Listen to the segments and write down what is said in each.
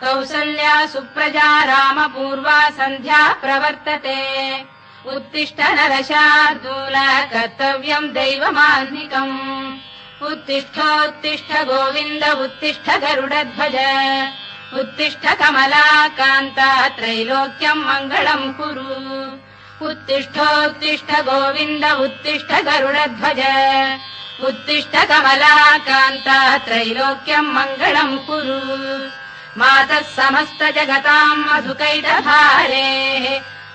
कौसल्या सुप्रजा रामपूर्वा सन्ध्या प्रवर्तते। उत्तिष्ठ नरशार्दूल कर्तव्यम् दैवमान्निकम्। उत्तिष्ठोत्तिष्ठ गोविन्द उत्तिष्ठ गरुडध्वज। उत्तिष्ठ कमलाकान्ता त्रैलोक्यम् मङ्गलम् कुरु। उत्तिष्ठोत्तिष्ठ गोविन्द उत्तिष्ठ गरुडध्वज। उत्तिष्ठ कमलाकान्ता त्रैलोक्यम् मङ्गलम् कुरु मातः समस्त जगताम्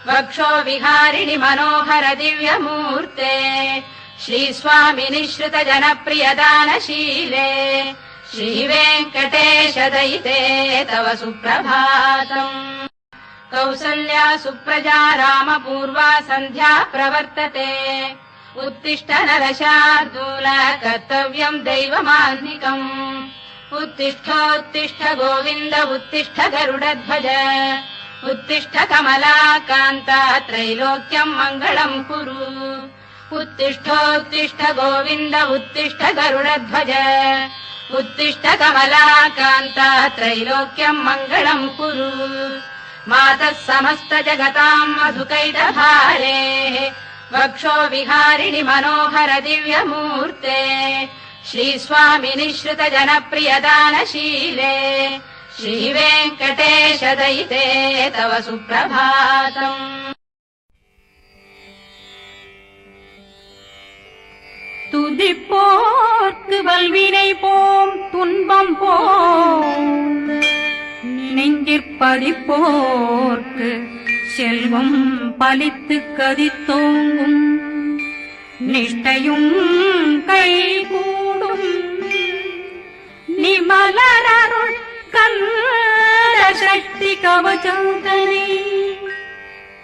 वक्षो विहारिणि मनोहर दिव्यमूर्ते। श्रीस्वामिनि श्रुत जनप्रियदानशीले श्रीवेङ्कटेश दयिते तव सुप्रभातम्। कौसल्या सुप्रजा रामपूर्वा सन्ध्या प्रवर्तते। उत्तिष्ठ नरशार्दूल कर्तव्यम् दैवमान्निकम् उत्तिष्ठोत्तिष्ठ गोविन्द उत्तिष्ठ गरुडध्वज। उत्तिष्ठ कमलाकान्ता त्रैलोक्यम् मङ्गलम् कुरु। उत्तिष्ठोत्तिष्ठ गोविन्द उत्तिष्ठ गरुडध्वज। उत्तिष्ठ कमलाकान्ता त्रैलोक्यम् मङ्गलम् कुरु। मातः समस्त जगताम् वक्षो विहारिणि मनोहर दिव्यमूर्ते श्रीस्वामिनि श्रुत जनप्रियदानशीले श्रीवेङ्कटेश दयिते तव सुप्रभातम् துதிப்போர்க்கு வல்வினை போம் துன்பம் போம் நெஞ்சிற்பதிப்போர்க்கு செல்வம் பலித்து கதித்தோங்கும் நிஷ்டையும் கை கட்டி சக்தி கவச்சந்தனை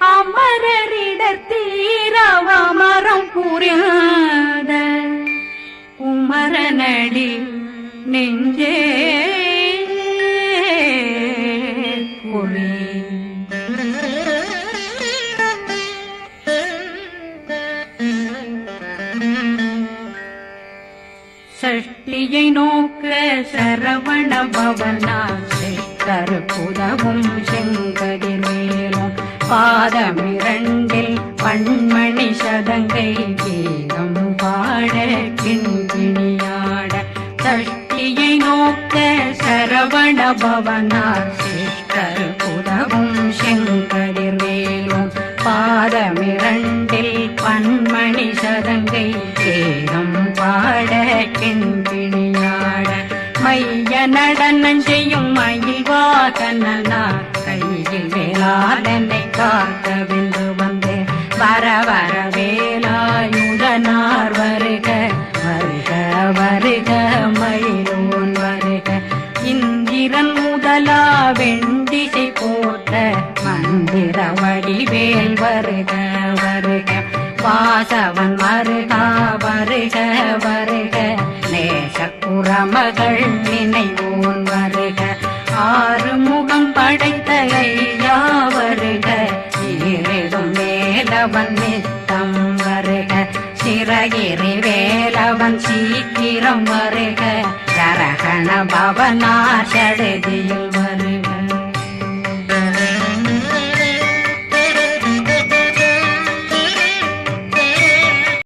அமரரிடத்தீரவமரம் புரியாத குமரனடி நெஞ்சே சஷ்டியை நோக்க சரவண பவனா சிஷ்டர் புதவும் செங்கதிர் மேலும் பாதமிரண்டில் பண்மணி சதங்கை கீதம் பாட கிண்கிணியாட சஷ்டியை நோக்க சரவண பவனார் சிஷ்டர் புதவும் செங்கதிர் மேலும் பாதமிரண்டில் பண்மணி சதங்கை கேரம் பாட கிண்கிணியாட மைய நடனம் செய்யும் மைய மயில்வாதனார் கையில் வேளாதனை காக்க காக்கவென்று வந்தே வர வர வேலாயுதனார் வருக வருக வருக மயிலோன் வருக இந்திரன் முதலா வெண்டிசை போட்ட மந்திர வடிவேல் வருக வருக வாசவன் மருகா வருக வருக நேச நேசக்குறமகள் நினைவோன் வருக ஆறுமுகம் படைத்த ஐயா வருக ஈரேதும் மேலவன் நித்தம் வருக. சிறகிரி வேலவன் சீக்கிரம் வருக. கரகண பவனா சடுதியில் வருக.